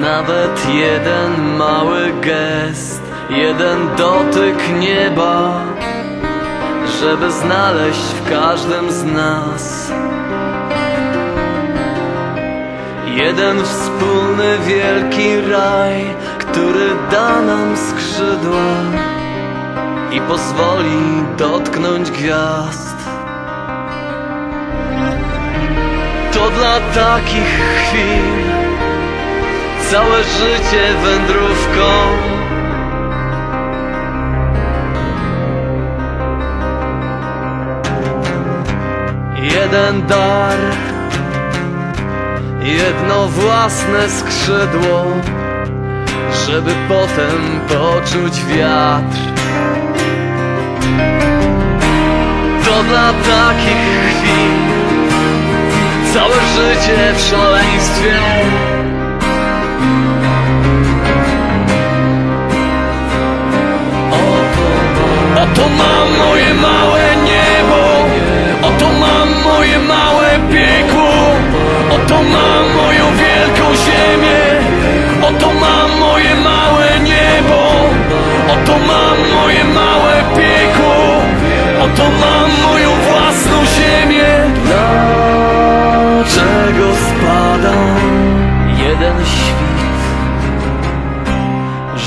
Nawet jeden mały gest, jeden dotyk nieba, żeby znaleźć w każdym z nas jeden wspólny wielki raj, który da nam skrzydła i pozwoli dotknąć gwiazd. To dla takich chwil całe życie wędrówką. Jeden dar, jedno własne skrzydło, żeby potem poczuć wiatr. To dla takich chwil całe życie w szaleństwie.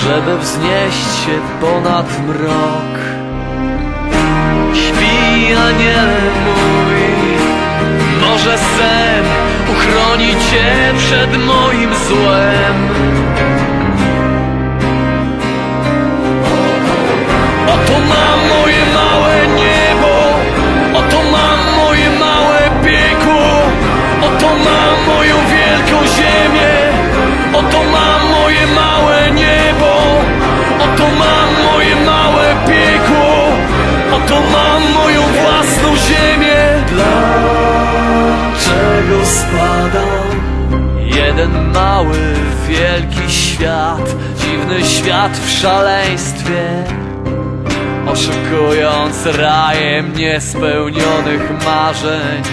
Żeby wznieść się ponad mrok? Śpi, aniele mój, może sen uchroni cię przed moim złem. Mam moją własną ziemię Dlaczego spada jeden mały, wielki świat, dziwny świat w szaleństwie, oszukując rajem niespełnionych marzeń.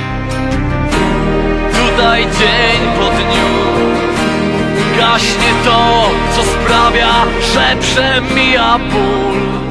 Tutaj dzień po dniu gaśnie to, co sprawia, że przemija ból.